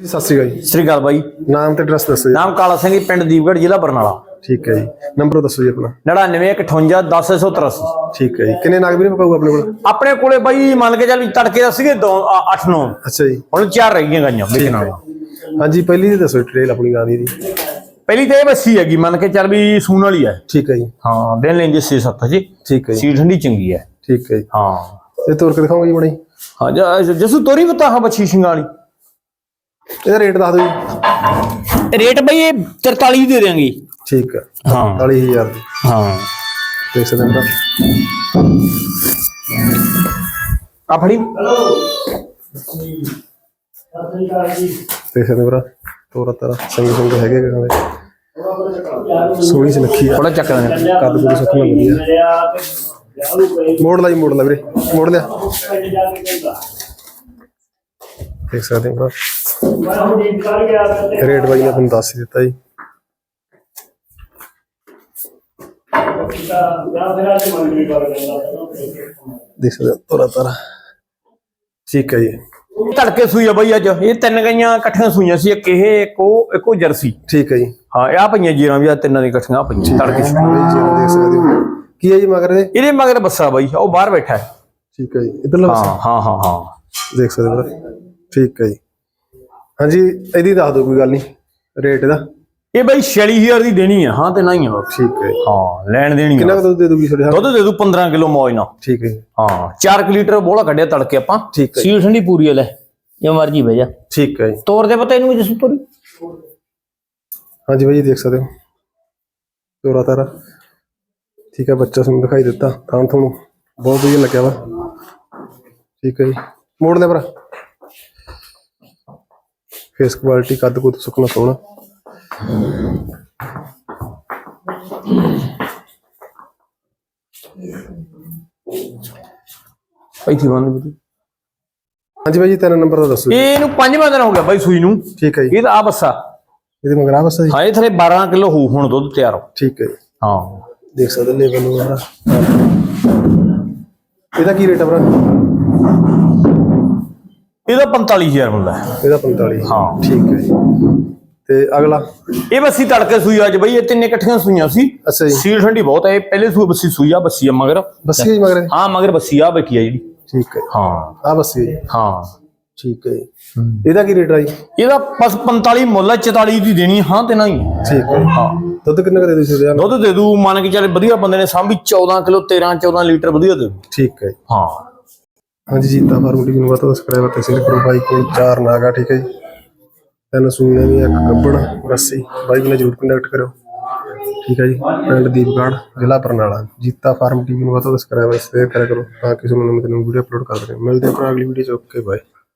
ਜੀ, ਸਤਿ ਸ਼੍ਰੀ ਅਕਾਲ ਜੀ। ਸ੍ਰੀ ਅਕਾਲ ਬਾਈ। ਨਾਮ ਤੇ ਐਡਰੈਸ ਦੱਸੋ ਜੀ। ਨਾਮ ਕਾਲਾ ਸਿੰਘ ਜੀ ਪਿੰਡ ਦੀਪਗੜ੍ਹ ਜ਼ਿਲ੍ਹਾ ਬਰਨਾਲਾ। ਠੀਕ ਹੈ ਜੀ। ਨੰਬਰ ਦੱਸੋ ਜੀ ਆਪਣਾ। 9958 ਠੀਕ ਹੈ ਜੀ। ਕਿੰਨੇ ਨਾਗ ਵੀਰੇ ਪਕਾਊ ਆਪਣੇ ਕੋਲ? ਆਪਣੇ ਕੋਲੇ ਬਾਈ ਮੰਨ ਕੇ ਚੱਲ ਵੀ ਤੜਕੇ ਦਾ ਸੀਗੇ 8 9 ਅੱਛਾ ਜੀ। ਹੁਣ ਚਾਰ ਰਹਿ ਗਈਆਂ ਗਾਈਆਂ ਵੇਚਣ ਵਾਲੀਆਂ ਹਾਂਜੀ ਪਹਿਲੀ ਦੀ ਦੱਸੋ ਡਿਟੇਲ ਆਪਣੀ ਗਾਂ ਦੀ ਜੀ ਪਹਿਲੀ ਤਾਂ ਇਹ ਬੱਸੀ ਹੈਗੀ ਮੰਨ ਕੇ ਚੱਲ ਵੀ ਸੂਣ ਵਾਲੀ ਹੈ। ਠੀਕ ਹੈ ਜੀ। ਹਾਂ ਦਿਨ ਲੈਂਦੇ 6 7 ਜੀ। ਠੀਕ ਹੈ ਜੀ। ਠੰਡੀ ਚੰਗੀ ਹੈ। ਠੀਕ ਹੈ ਜੀ। ਹਾਂ। ਇਹ ਤੋਰ ਕੇ ਦਿਖਾਓਗੇ ਜੀ ਬਣੀ ਹਾਂ ਜ- ਜਸੂ ਤੋਰੀ ਬਤਾ ਹਾਂ ਬੱਚੀ ਸਿੰਘਾਂ ਵਾਲੀ। ਇਹਦਾ ਰੇਟ ਦੱਸ ਦਿਓ ਜੀ। ਰੇਟ ਬਈ ਇਹ 43 ਦੇ ਦੇਾਂਗੇ ਠੀਕ ਹੈ। ਹਾਂ 40000 ਦੀ। ਹਾਂ। ਦੇਖ ਸਕਦੇ ਹੋ ਆ ਫੜੀ। ਦੇਖ ਸਕਦੇ ਭਰਾ ਤੋਰਾ ਤਰਾ ਸੰਗ ਸੰਗ ਹੈਗੇ ਗਾਂ ਦੇ ਸੋਹਣੀ ਸੀ ਨੱਖੀ ਆ। ਥੋੜਾ ਚੱਕ ਲੈਣੇ ਕੱਦ ਕੁਦ ਸੁੱਕਣਾ ਵਧੀਆ। ਮੋੜ ਲਾ ਜੀ ਮੋੜ ਲਾ ਵੀਰੇ ਮੋੜ ਲਿਆ। ਦੇਖ ਸਕਦੇ ਹੋ ਭਰਾ। ਰੇਟ ਬਾਈ ਨੇ ਤੁਹਾਨੂੰ ਦੱਸ ਹੀ ਦਿੱਤਾ ਜੀ। ਦੇਖ ਸਕਦੇ ਹੋ ਤੋਰਾ ਤਰਾ। ਠੀਕ ਹੈ ਜੀ। ਤੜਕੇ ਸੂਈ ਆ ਬਈ ਅੱਜ। ਇਹ ਤਿੰਨ ਗਈਆਂ ਇਕੱਠੀਆਂ ਸੂਈਆਂ ਸੀ ਇੱਕ ਇਹ ਇੱਕ ਉਹ ਇੱਕ ਉਹ ਜਰਸੀ। ਠੀਕ ਹੈ ਜੀ। ਹਾਂ ਇਹ ਆ ਪਈਆਂ ਜੀਰਾਂ ਵੀ ਆ ਤਿੰਨਾਂ ਦੀ ਇਕੱਠੀਆਂ ਆਹ ਪਈਆਂ ਜੀ ਨੂੰ ਦੇਖ ਸਕਦੇ ਹੋ। ਕੀ ਹੈ ਜੀ ਮਗਰ ਦੇ ਇਹਦੇ ਮਗਰ ਬੱਸਾ ਬਾਈ ਉਹ ਬਾਹਰ ਬੈਠਾ ਹੈ। ਠੀਕ ਹੈ ਜੀ ਇਧਰਲਾ ਹਾਂ ਹਾਂ ਹਾਂ ਹਾਂ। ਦੇਖ ਸਕਦੇ ਹੋ। ਠੀਕ ਹੈ ਜੀ। ਹਾਂਜੀ ਇਹਦੀ ਦੱਸ ਦਿਓ ਕੋਈ ਗੱਲ ਨਹੀਂ ਰੇਟ ਇਹਦਾ। ਇਹ ਬਾਈ 46000 ਦੀ ਦੇਣੀ ਆ ਹਾਂ ਤੇ ਨਹੀਂ ਆ। ਠੀਕ ਹੈ ਜੀ। ਹਾਂ ਲੈਣ ਦੇਣੀ ਕਿੰਨਾ ਕੁ ਦੁੱਧ ਦੇ ਦੂਗੀ ਤੁਹਾਡੇ ਦੁੱਧ ਦੇ ਦੂ 15 ਕਿਲੋ ਮੌਜ ਨਾਲ। ਠੀਕ ਹੈ ਜੀ। ਹਾਂ 4 ਲੀਟਰ ਬੋਲਾ ਕੱਢਿਆ ਤੜਕੇ ਆਪਾਂ। ਠੀਕ ਹੈ ਜੀ। ਸੀਲ ਠੰਡੀ ਪੂਰੀ ਆ ਲੈ ਜੋ ਮਰਜ਼ੀ ਭੇਜਾ ਠੀਕ ਹੈ ਜੀ। ਤੋਰ ਦੇ ਪਤਾ ਇਹਨੂੰ ਜਸੂ ਤੋਰੀ ਹਾਂਜੀ ਬਾਈ ਜੀ ਦੇਖ ਸਕਦੇ ਹੋ। ਤੋਰਾ ਤਾਰਾ। ਠੀਕ ਹੈ ਬੱਚਾ ਤੁਹਾਨੂੰ ਦਿਖਾਈ ਦਿੱਤਾ। ਤਾਂ ਤੁਹਾਨੂੰ ਬਹੁਤ ਵਧੀਆ ਲੱਗਿਆ ਵਾ। ਠੀਕ ਹੈ ਜੀ। ਮੋੜ ਲੈ ਭਰਾ। ਫੇਸ ਕੁਆਲਿਟੀ ਕੱਦ ਕੁੱਦ ਸੁੱਕਣਾ ਸੋਹਣਾ। ਇੱਥੇ ਬੰਦ ਬੁੱਧੀ ਹਾਂਜੀ ਬਾਈ ਜੀ ਤੇਰਾ ਨੰਬਰ ਤਾਂ ਦੱਸੋ ਇਹਨੂੰ ਪੰਜਵਾਂ ਦਿਨ ਹੋ ਗਿਆ ਬਾਈ ਸੂਈ ਨੂੰ। ਠੀਕ ਹੈ ਜੀ। ਇਹ ਤਾਂ ਆ ਬੱਸਾ। ਇਹਦੇ ਮਗਰ ਆ ਬਸ ਜੀ। ਹਾਂ ਇਹ ਥਲੇ 12 ਕਿਲੋ ਹੋਊ ਹੁਣ ਦੁੱਧ ਤਿਆਰ ਠੀਕ ਹੈ ਹਾਂ। ਦੇਖ ਸਕਦੇ ਲੈਵਲ ਨੂੰ ਇਹਦਾ ਕੀ ਰੇਟ ਹੈ ਭਰਾ? ਇਹਦਾ 45000 ਹੁੰਦਾ ਹੈ। ਇਹਦਾ 45 ਹਾਂ। ਠੀਕ ਹੈ ਜੀ। ਤੇ ਅਗਲਾ? ਇਹ ਬੱਸੀ ਤੜਕੇ ਸੂਈ ਅੱਜ ਬਈ ਇਹ ਤਿੰਨੇ ਇਕੱਠੀਆਂ ਸੂਈਆਂ ਸੀ। ਅੱਛਾ ਜੀ। ਸੀਲ ਠੰਡੀ ਬਹੁਤ ਹੈ ਇਹ ਪਹਿਲੇ ਸੂਈ ਬੱਸੀ ਸੂਈ ਆ ਬੱਸੀ ਆ ਮਗਰ। ਬੱਸੀ ਜੀ ਮਗਰ? ਹਾਂ ਮਗਰ ਬੱਸੀ ਆ ਬੈਠੀ ਆ ਜਿਹੜੀ। ਠੀਕ ਹੈ। ਹਾਂ। ਆ ਬੱਸੀ ਹੈ ਜੀ। ਹਾਂ। ਠੀਕ ਹੈ ਇਹਦਾ ਕੀ ਰੇਟ ਹੈ ਜੀ? ਇਹਦਾ ਬਸ 45 ਮੁੱਲ ਹੈ 44 ਦੀ ਦੇਣੀ ਹਾਂ ਤੇ ਨਹੀਂ। ਠੀਕ ਹੈ। ਹਾਂ। ਦੁੱਧ ਕਿੰਨਾ ਕੁ ਦੇ ਦਿਓ ਜੀ? ਦੁੱਧ ਦੇ ਦੂ ਮੰਨ ਕੇ ਚੱਲ ਵਧੀਆ ਬੰਦੇ ਨੇ ਸਾਂਭੀ 14 ਕਿਲੋ 13 14 ਲੀਟਰ ਵਧੀਆ ਦੇ ਠੀਕ ਹੈ। ਹਾਂ। ਹਾਂਜੀ ਜੀਤਾ ਫਾਰਮ ਟੀਵੀ ਨੂੰ ਵੱਧ ਸਬਸਕ੍ਰਾਈਬਰ ਤੇ ਸ਼ੇਅਰ ਕਰੋ। ਬਾਈ ਕੋਲ ਚਾਰ ਨਾਗਾ, ਠੀਕ ਹੈ ਜੀ? ਤਿੰਨ ਸੂਈਆਂ ਵੀ ਇੱਕ ਗੱਬੜ, ਰੱਸੀ। ਬਾਈ ਨਾਲ ਜਰੂਰ ਕੰਟੈਕਟ ਕਰੋ ਠੀਕ ਹੈ ਜੀ? ਪਿੰਡ ਦੀਪਗੜ੍ਹ, ਜ਼ਿਲ੍ਹਾ ਬਰਨਾਲਾ। ਜੀਤਾ ਫਾਰਮ ਟੀਵੀ ਨੂੰ ਵੱਧ ਸਬਸਕ੍ਰਾਈਬਰ ਸ਼ੇਅਰ ਕਰਿਆ ਕਰੋ, ਤਾਂ ਕਿ ਤੁਹਾਨੂੰ ਨਵੀਂ ਨਵੀਂ ਵੀਡੀਓ ਅਪਲੋਡ ਕਰ ਸਕੇ। ਮਿਲਦੇ ਹਾਂ ਆਪਾਂ ਅਗਲੀ ਵੀਡੀਓ ਚ। Okay bye